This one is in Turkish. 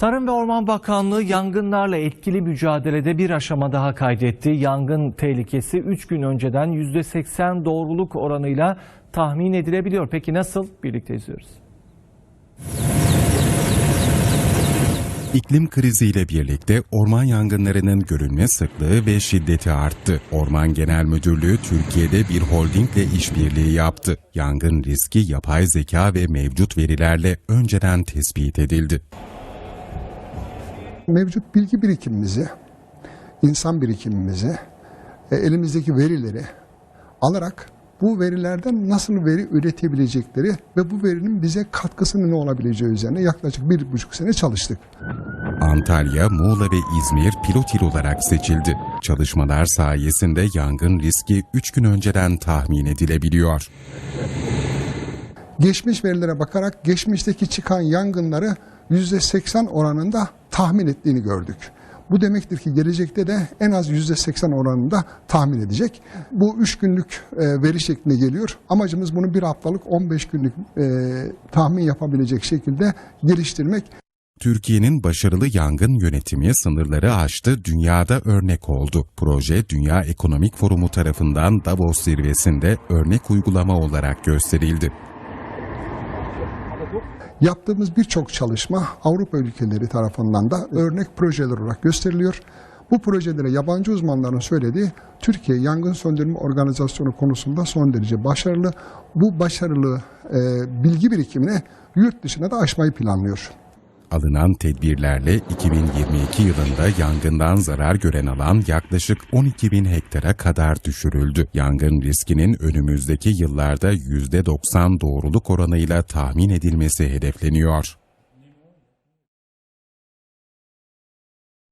Tarım ve Orman Bakanlığı yangınlarla etkili mücadelede bir aşama daha kaydetti. Yangın tehlikesi 3 gün önceden %80 doğruluk oranıyla tahmin edilebiliyor. Peki nasıl? Birlikte izliyoruz. İklim kriziyle birlikte orman yangınlarının görülme sıklığı ve şiddeti arttı. Orman Genel Müdürlüğü Türkiye'de bir holdingle işbirliği yaptı. Yangın riski yapay zeka ve mevcut verilerle önceden tespit edildi. Mevcut bilgi birikimimizi, insan birikimimizi, e, elimizdeki verileri alarak bu verilerden nasıl veri üretebilecekleri ve bu verinin bize katkısının ne olabileceği üzerine yaklaşık bir buçuk sene çalıştık. Antalya, Muğla ve İzmir pilot il olarak seçildi. Çalışmalar sayesinde yangın riski 3 gün önceden tahmin edilebiliyor. Geçmiş verilere bakarak geçmişteki çıkan yangınları %80 oranında tahmin ettiğini gördük. Bu demektir ki gelecekte de en az %80 oranında tahmin edecek. Bu 3 günlük e, veri şeklinde geliyor. Amacımız bunu bir haftalık 15 günlük e, tahmin yapabilecek şekilde geliştirmek. Türkiye'nin başarılı yangın yönetimi sınırları aştı, dünyada örnek oldu. Proje Dünya Ekonomik Forumu tarafından Davos zirvesinde örnek uygulama olarak gösterildi. Yaptığımız birçok çalışma Avrupa ülkeleri tarafından da örnek projeler olarak gösteriliyor. Bu projelere yabancı uzmanların söylediği Türkiye Yangın Söndürme Organizasyonu konusunda son derece başarılı. Bu başarılı e, bilgi birikimini yurt dışına da aşmayı planlıyor. Alınan tedbirlerle 2022 yılında yangından zarar gören alan yaklaşık 12 bin hektara kadar düşürüldü. Yangın riskinin önümüzdeki yıllarda %90 doğruluk oranıyla tahmin edilmesi hedefleniyor.